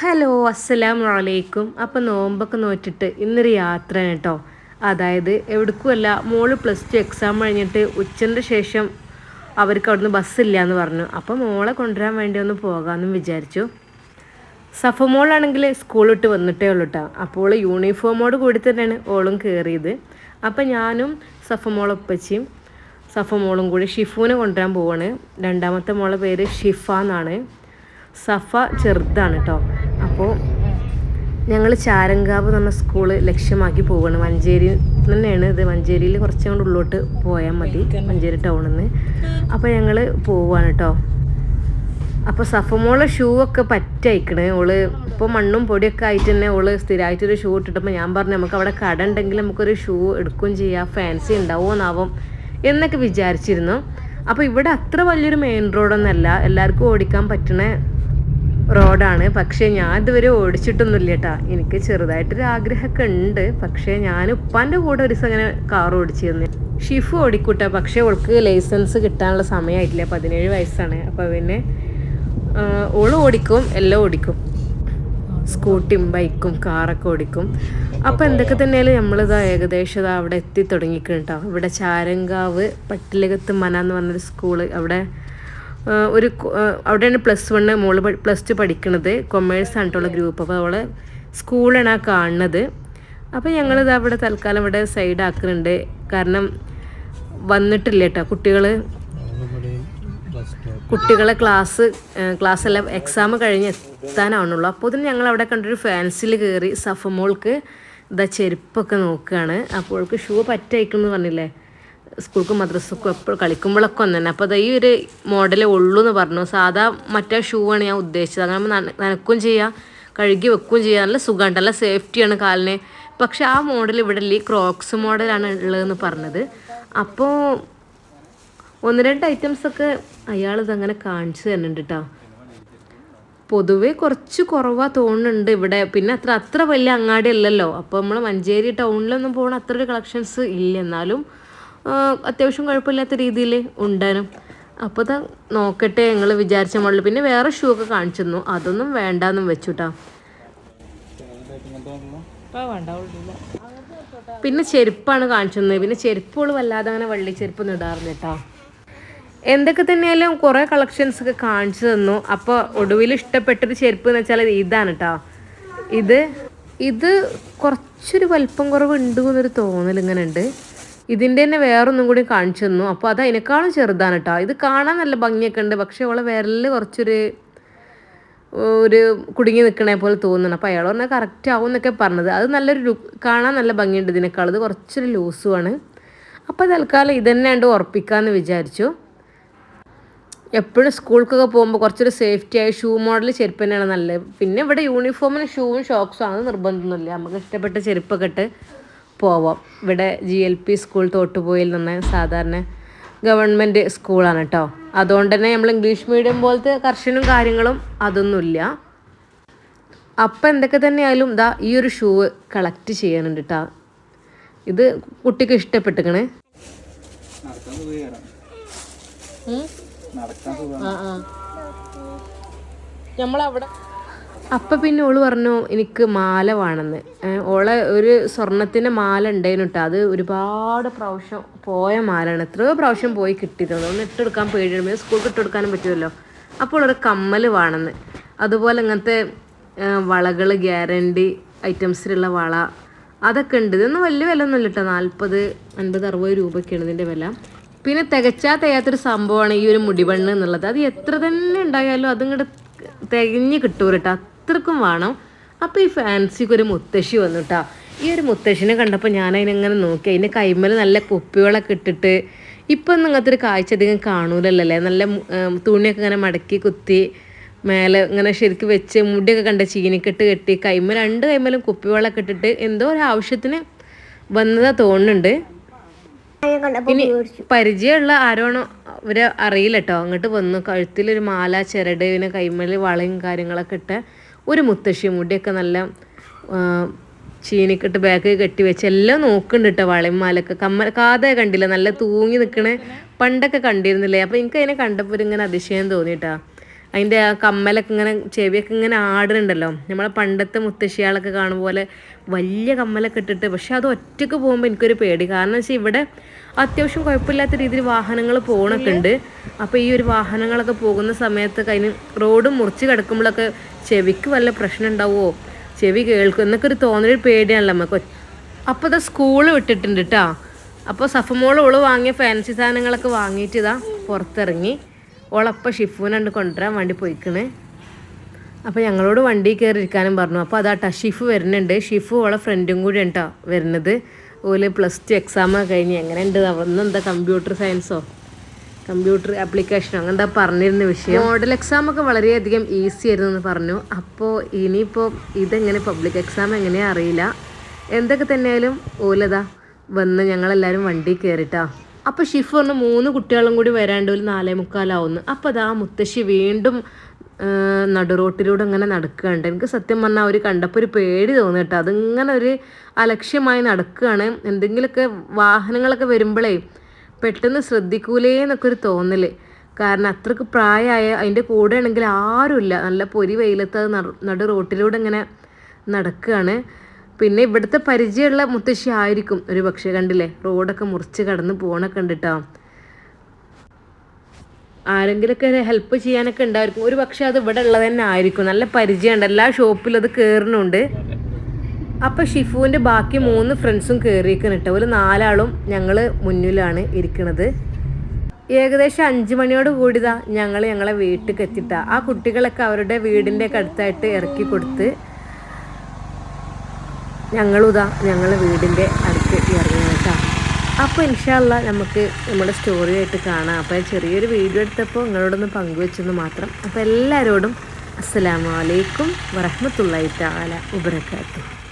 Hello അസ്സലാം വലൈക്കും അപ്പം നോമ്പൊക്കെ നോറ്റിട്ട് ഇന്നൊരു യാത്ര കേട്ടോ അതായത് എവിടേക്കുമല്ല മോൾ പ്ലസ് ടു എക്സാം കഴിഞ്ഞിട്ട് ഉച്ചന്റെ ശേഷം അവർക്ക് അവിടുന്ന് ബസ്സില്ല എന്ന് പറഞ്ഞു. അപ്പോൾ മോളെ കൊണ്ടുവരാൻ വേണ്ടി ഒന്ന് പോകാമെന്നും വിചാരിച്ചു. സഫ മോളാണെങ്കിൽ സ്കൂൾ വിട്ട് വന്നിട്ടേ ഉള്ളൂ കേട്ടോ അപ്പോൾ യൂണിഫോമോട് കൂടി തന്നെയാണ് ഓളും കയറിയത് അപ്പം ഞാനും സഫ മോളൊപ്പച്ചിയും സഫ മോളും കൂടി ഷിഫുവിനെ കൊണ്ടുവരാൻ പോവാണ്. രണ്ടാമത്തെ മോളെ പേര് ഷിഫ എന്നാണ്. സഫ ചെറുതാണ് കേട്ടോ അപ്പോൾ ഞങ്ങൾ ചാരങ്കാവ് എന്ന സ്കൂൾ ലക്ഷ്യമാക്കി പോവാണ്. മഞ്ചേരി തന്നെയാണ് ഇത്. മഞ്ചേരിയിൽ കുറച്ചും ഉള്ളോട്ട് പോയാൽ മതി. മഞ്ചേരി ടൗണിൽ നിന്ന് അപ്പോൾ ഞങ്ങൾ പോവുകയാണ് കേട്ടോ അപ്പോൾ സഫമോളെ ഷൂ ഒക്കെ പറ്റയക്കണ്. ഓൾ ഇപ്പോൾ മണ്ണും പൊടിയൊക്കെ ആയിട്ട് തന്നെ ഓൾ സ്ഥിരമായിട്ടൊരു ഷൂ ഇട്ടിട്ടപ്പോൾ ഞാൻ പറഞ്ഞു നമുക്ക് അവിടെ കട ഉണ്ടെങ്കിൽ നമുക്കൊരു ഷൂ എടുക്കുകയും ചെയ്യാം. ഫാൻസി ഉണ്ടാവുമെന്നാവും എന്നൊക്കെ വിചാരിച്ചിരുന്നു. അപ്പോൾ ഇവിടെ അത്ര വലിയൊരു മെയിൻ റോഡൊന്നല്ല എല്ലാവർക്കും ഓടിക്കാൻ പറ്റണ റോഡാണ്. പക്ഷേ ഞാൻ ഇതുവരെ ഓടിച്ചിട്ടൊന്നുമില്ല കേട്ടാ. എനിക്ക് ചെറുതായിട്ടൊരു ആഗ്രഹമൊക്കെ ഉണ്ട്. പക്ഷേ ഞാൻ ഉപ്പാന്റെ കൂടെ ഒരു ദിവസം അങ്ങനെ കാർ ഓടിച്ചിരുന്നു. ഷിഫ് ഓടിക്കൂട്ട. പക്ഷേ അവൾക്ക് ലൈസൻസ് കിട്ടാനുള്ള സമയമായിട്ടില്ല. പതിനേഴ് വയസ്സാണ്. അപ്പോൾ പിന്നെ ഓൾ ഓടിക്കും. എല്ലാം ഓടിക്കും. സ്കൂട്ടിയും ബൈക്കും കാറൊക്കെ ഓടിക്കും. അപ്പോൾ എന്തൊക്കെ തന്നെയാലും നമ്മളിതാ ഏകദേശം ഇതാ അവിടെ എത്തി തുടങ്ങിക്കണം ഇവിടെ ചാരങ്കാവ് പട്ടിലകത്ത് മന എന്ന് പറഞ്ഞൊരു സ്കൂൾ. അവിടെ ഒരു അവിടെയാണ് പ്ലസ് വണ്ണ് മോൾ പ്ലസ് ടു പഠിക്കണത്. കൊമേഴ്സ് ആയിട്ടുള്ള ഗ്രൂപ്പ് അപ്പോൾ അവളെ സ്കൂളാണ് ആ കാണുന്നത്. അപ്പോൾ ഞങ്ങളിത് അവിടെ തൽക്കാലം ഇവിടെ സൈഡ് ആക്കുന്നുണ്ട് കാരണം വന്നിട്ടില്ല കേട്ടോ കുട്ടികൾ കുട്ടികളെ ക്ലാസ് ക്ലാസ് എല്ലാം എക്സാം കഴിഞ്ഞ് എത്താനാണുള്ളൂ അപ്പോൾ ഇതിന് ഞങ്ങൾ അവിടെ കണ്ടൊരു ഫാൻസിൽ കയറി സഫമോൾക്ക് ഇതാ ചെരുപ്പൊക്കെ നോക്കുകയാണ് അപ്പോൾക്ക് ഷൂ പറ്റയക്കുമെന്ന് പറഞ്ഞില്ലേ? സ്കൂൾക്ക് മദ്രസക്കും എപ്പോഴും കളിക്കുമ്പോഴൊക്കെ ഒന്ന് തന്നെ അപ്പോൾ ഈ ഒരു മോഡലേ ഉള്ളൂ എന്ന് പറഞ്ഞു. സാധാ മറ്റേ ഷൂ ആണ് ഞാൻ ഉദ്ദേശിച്ചത്. അങ്ങനെ നനക്കും ചെയ്യാം കഴുകി വെക്കുകയും ചെയ്യാം. നല്ല സുഖമുണ്ട് നല്ല സേഫ്റ്റിയാണ് കാലിന്. പക്ഷേ ആ മോഡൽ ഇവിടെ ഈ ക്രോക്സ് മോഡലാണ് ഉള്ളതെന്ന് പറഞ്ഞത്. അപ്പോൾ ഒന്ന് രണ്ട് ഐറ്റംസൊക്കെ അയാൾ ഇതങ്ങനെ കാണിച്ചു തരുന്നുണ്ട് കേട്ടോ പൊതുവേ കുറച്ച് കുറവാ തോന്നുന്നുണ്ട് ഇവിടെ. പിന്നെ അത്ര അത്ര വലിയ അങ്ങാടി അല്ലല്ലോ. അപ്പോൾ നമ്മൾ മഞ്ചേരി ടൗണിലൊന്നും പോകണ അത്ര ഒരു കളക്ഷൻസ് ഇല്ല. എന്നാലും അത്യാവശ്യം കുഴപ്പമില്ലാത്ത രീതിയിൽ ഉണ്ടാനും അപ്പോൾ ഇതാ നോക്കട്ടെ ഞങ്ങൾ വിചാരിച്ച മോഡൽ പിന്നെ വേറെ ഷൂ ഒക്കെ കാണിച്ചു തന്നു. അതൊന്നും വേണ്ടാന്നും വെച്ചുട്ടാ. പിന്നെ ചെരുപ്പാണ് കാണിച്ചു തന്നത്. പിന്നെ ചെരുപ്പുകൾ വല്ലാതെ അങ്ങനെ വള്ളി ചെരുപ്പ് ഇടാറുണ്ട് കേട്ടോ എന്തൊക്കെ തന്നെയാലും കുറേ കളക്ഷൻസ് ഒക്കെ കാണിച്ചു തന്നു. അപ്പോൾ ഒടുവിൽ ഇഷ്ടപ്പെട്ടൊരു ചെരുപ്പ് എന്ന് വെച്ചാൽ ഇതാണ് കേട്ടോ ഇത് ഇത് കുറച്ചൊരു വലിപ്പം കുറവ് ഉണ്ട് എന്നൊരു തോന്നൽ ഇങ്ങനെ ഉണ്ട്. ഇതിന്റെ തന്നെ വേറൊന്നും കൂടി കാണിച്ചു തന്നു. അപ്പോൾ അത് അതിനേക്കാളും ചെറുതാണ് കേട്ടോ ഇത് കാണാൻ നല്ല ഭംഗിയൊക്കെ ഉണ്ട്. പക്ഷേ അവളെ വിരലിൽ കുറച്ചൊരു ഒരു കുടുങ്ങി നിൽക്കണേ പോലെ തോന്നുന്നു. അപ്പോൾ അയാൾ പറഞ്ഞാൽ കറക്റ്റ് ആവും എന്നൊക്കെ പറഞ്ഞത്. അത് നല്ലൊരു ലുക്ക് കാണാൻ നല്ല ഭംഗിയുണ്ട് ഇതിനേക്കാൾ. ഇത് കുറച്ചൊരു ലൂസുമാണ് അപ്പോൾ തൽക്കാലം ഇതന്നെ ഉണ്ട് ഉറപ്പിക്കാമെന്ന് വിചാരിച്ചു. എപ്പോഴും സ്കൂൾക്കൊക്കെ പോകുമ്പോൾ കുറച്ചൊരു സേഫ്റ്റി ആയ ഷൂ മോഡൽ ചെരുപ്പ് തന്നെയാണ് നല്ലത്. പിന്നെ ഇവിടെ യൂണിഫോമിന് ഷൂവും ഷോക്സും ആണ് നിർബന്ധമൊന്നുമില്ല. നമുക്ക് ഇഷ്ടപ്പെട്ട ചെരുപ്പൊക്കെ ഇട്ട് പോവാം. ഇവിടെ G L P school Thottupoyil നിന്ന് സാധാരണ ഗവൺമെന്റ് സ്കൂളാണ് കേട്ടോ അതുകൊണ്ട് തന്നെ നമ്മൾ ഇംഗ്ലീഷ് മീഡിയം പോലത്തെ കർശനും കാര്യങ്ങളും അതൊന്നുമില്ല. അപ്പം എന്തൊക്കെ തന്നെയായാലും ഇതാ ഈ ഒരു ഷൂ കളക്ട് ചെയ്യാനുണ്ട് കേട്ടോ ഇത് കുട്ടിക്ക് ഇഷ്ടപ്പെട്ടിക്കണ് നമ്മളവിടെ അപ്പൊ പിന്നെ ഓൾ പറഞ്ഞു എനിക്ക് മാല വേണമെന്ന് ഓളെ ഒരു സ്വർണത്തിന്റെ മാല ഉണ്ടായിരുന്നു കേട്ടോ അത് ഒരുപാട് പ്രാവശ്യം പോയ മാലാണ്. എത്രയോ പ്രാവശ്യം പോയി കിട്ടിയതാണ് ഒന്ന് ഇട്ടെടുക്കാൻ പേടിയാണ്. സ്കൂൾക്ക് ഇട്ടെടുക്കാനും പറ്റുമല്ലോ. അപ്പോൾ ഒരു കമ്മൽ വേണമെന്ന് അതുപോലെ ഇങ്ങനത്തെ വളകൾ ഗ്യാരണ്ടി ഐറ്റംസിലുള്ള വള അതൊക്കെ ഉണ്ട്. ഇതൊന്നും വലിയ വില ഒന്നുമില്ല കേട്ടോ നാൽപ്പത് അൻപത് അറുപത് രൂപയ്ക്കാണ് ഇതിന്റെ വില. പിന്നെ തികച്ചാ തികയാത്തൊരു സംഭവമാണ് ഈ ഒരു മുടിവണ്ണ് എന്നുള്ളത്. അത് എത്ര തന്നെ ഉണ്ടായാലും അതിങ്ങോട്ട് തികഞ്ഞ് കിട്ടൂല കേട്ടോ അത്രക്കും വേണം. അപ്പോൾ ഈ ഫാൻസിക്ക് ഒരു മുത്തശ്ശി വന്നു കേട്ടോ ഈ ഒരു മുത്തശ്ശിനെ കണ്ടപ്പോൾ ഞാൻ അതിനെങ്ങനെ നോക്കി. അതിന്റെ കൈമൽ നല്ല കുപ്പികളൊക്കെ ഇട്ടിട്ട് ഇപ്പം ഇങ്ങനത്തെ ഒരു കാഴ്ച അധികം കാണൂലല്ലേ നല്ല തുണിയൊക്കെ ഇങ്ങനെ മടക്കി കുത്തി മേലെ ഇങ്ങനെ ശരിക്കും വെച്ച് മുടിയൊക്കെ കണ്ട ചീനിക്കെട്ട് കെട്ടി കൈമ രണ്ട് കൈമലും കുപ്പിവെള്ളമൊക്കെ ഇട്ടിട്ട് എന്തോ ഒരു ആവശ്യത്തിന് വന്നതാ തോന്നുന്നുണ്ട്. ഇനി പരിചയമുള്ള ആരോണോ ഇവരെ അറിയില്ല കേട്ടോ അങ്ങോട്ട് വന്നു. കഴുത്തിലൊരു മാല ചിരട് പിന്നെ കൈമേൽ വളയും കാര്യങ്ങളൊക്കെ ഇട്ട് ഒരു മുത്തശ്ശി മുടിയൊക്കെ നല്ല ചീനിക്കിട്ട് ബാഗ് കെട്ടി വെച്ച് എല്ലാം നോക്കുന്നുണ്ട് കേട്ടോ വളയന്മാലൊക്കെ കമ്മ കാതെ കണ്ടില്ല നല്ല തൂങ്ങി നിൽക്കണേ പണ്ടൊക്കെ കണ്ടിരുന്നില്ലേ? അപ്പോൾ എനിക്ക് അതിനെ കണ്ടപ്പോൾ ഇങ്ങനെ അതിശയം തോന്നിട്ടാ. അതിന്റെ ആ കമ്മലൊക്കെ ഇങ്ങനെ ചെവിയൊക്കെ ഇങ്ങനെ ആടുന്നുണ്ടല്ലോ. നമ്മളെ പണ്ടത്തെ മുത്തശ്ശിയാളൊക്കെ കാണുന്ന പോലെ വലിയ കമ്മലൊക്കെ ഇട്ടിട്ട് പക്ഷെ അത് ഒറ്റയ്ക്ക് പോകുമ്പോൾ എനിക്കൊരു പേടി. കാരണം വെച്ചാൽ ഇവിടെ അത്യാവശ്യം കുഴപ്പമില്ലാത്ത രീതിയിൽ വാഹനങ്ങൾ പോകണൊക്കെ ഉണ്ട്. അപ്പോൾ ഈ ഒരു വാഹനങ്ങളൊക്കെ പോകുന്ന സമയത്ത് അതിന് റോഡ് മുറിച്ച് കിടക്കുമ്പോഴൊക്കെ ചെവിക്ക് വല്ല പ്രശ്നം ഉണ്ടാവുമോ ചെവി കേൾക്കും. എന്നൊക്കെ ഒരു തോന്നലൊരു പേടിയാണല്ലോ നമുക്ക് അപ്പോൾ ഇതാ സ്കൂൾ വിട്ടിട്ടുണ്ട് കേട്ടോ അപ്പോൾ സഫമോൾ ഓൾ വാങ്ങിയ ഫാൻസി സാധനങ്ങളൊക്കെ വാങ്ങിയിട്ട് ഇതാ പുറത്തിറങ്ങി. ഓളപ്പം ഷിഫുവിനുണ്ട് കൊണ്ടുവരാൻ വേണ്ടി പോയിക്കണ്. അപ്പോൾ ഞങ്ങളോട് വണ്ടി കയറി ഇരിക്കാനും പറഞ്ഞു. അപ്പോൾ അതാ ഷിഫു വരുന്നുണ്ട്. ഷിഫു ഓളെ ഫ്രണ്ടും കൂടി ഉണ്ടോ വരുന്നത്. ഓൽ പ്ലസ് ടു എക്സാം കഴിഞ്ഞ് എങ്ങനെ ഉണ്ട് അവിടുന്ന് എന്താ കമ്പ്യൂട്ടർ സയൻസോ കമ്പ്യൂട്ടർ ആപ്ലിക്കേഷനോ അങ്ങനെന്താ പറഞ്ഞിരുന്ന വിഷയം? മോഡൽ എക്സാം ഒക്കെ വളരെയധികം ഈസി ആയിരുന്നു എന്ന് പറഞ്ഞു. അപ്പോൾ ഇനിയിപ്പോൾ ഇതെങ്ങനെ പബ്ലിക് എക്സാം എങ്ങനെയാ അറിയില്ല. എന്തൊക്കെ തന്നെയായാലും ഓലതാ വന്ന് ഞങ്ങളെല്ലാവരും വണ്ടി കയറിട്ടാ. അപ്പോൾ ഷിഫ് പറഞ്ഞു മൂന്ന് കുട്ടികളും കൂടി വരാണ്ട് ഒരു നാലേ മുക്കാലാവുന്നു. അപ്പോൾ ആ മുത്തശ്ശി വീണ്ടും നടുറോട്ടിലൂടെ അങ്ങനെ നടക്കുകയുണ്ട് എനിക്ക് സത്യം പറഞ്ഞാൽ അവർ കണ്ടപ്പോൾ ഒരു പേടി തോന്നി കേട്ടോ. അതിങ്ങനെ ഒരു അലക്ഷ്യമായി നടക്കുകയാണ്. എന്തെങ്കിലുമൊക്കെ വാഹനങ്ങളൊക്കെ വരുമ്പോഴേ പെട്ടെന്ന് ശ്രദ്ധിക്കൂലേ എന്നൊക്കെ ഒരു തോന്നൽ. കാരണം അത്രയ്ക്ക് പ്രായമായ അതിന്റെ കൂടെ ആണെങ്കിൽ ആരുമില്ല. നല്ല പൊരി വെയിലത്ത് അത് നടു റോട്ടിലൂടെ ഇങ്ങനെ നടക്കുകയാണ്. പിന്നെ ഇവിടുത്തെ പരിചയമുള്ള മുത്തശ്ശി ആയിരിക്കും. ഒരു പക്ഷേ കണ്ടില്ലേ? റോഡൊക്കെ മുറിച്ച് കടന്ന് പോകണ ഉണ്ട് ട്ടോ ആരെങ്കിലുമൊക്കെ ഹെൽപ്പ് ചെയ്യാനൊക്കെ ഉണ്ടായിരിക്കും. ഒരു പക്ഷേ അത് ഇവിടെ ഉള്ളത് തന്നെ ആയിരിക്കും. നല്ല പരിചയമുണ്ട്. എല്ലാ ഷോപ്പിലും അത് കയറുന്നുണ്ട് അപ്പം ഷിഫുവിന്റെ ബാക്കി മൂന്ന് ഫ്രണ്ട്സും കയറിയിരിക്കുന്നു കേട്ടോ. ഒരു നാലാളും ഞങ്ങൾ മുന്നിലാണ് ഇരിക്കുന്നത് ഏകദേശം അഞ്ച് മണിയോട് കൂടിതാ ഞങ്ങൾ ഞങ്ങളെ വീട്ടിൽ എത്തിട്ടാ ആ കുട്ടികളൊക്കെ അവരുടെ വീടിന്റെ ഒക്കെ അടുത്തായിട്ട് ഇറക്കി കൊടുത്ത് ഞങ്ങളുതാ ഞങ്ങൾ വീടിന്റെ അടുത്ത് ഇറങ്ങി കേട്ടോ. അപ്പോൾ ഇൻഷാല്ല നമുക്ക് നമ്മുടെ സ്റ്റോറി ആയിട്ട് കാണാം. അപ്പോൾ ചെറിയൊരു വീഡിയോ എടുത്തപ്പോൾ നിങ്ങളോടൊന്ന് പങ്കുവെച്ചെന്ന് മാത്രം. അപ്പോൾ എല്ലാവരോടും അസ്സലാമു അലൈക്കും വറഹ്മത്തുള്ളാഹി തആല വബറകാതുഹു.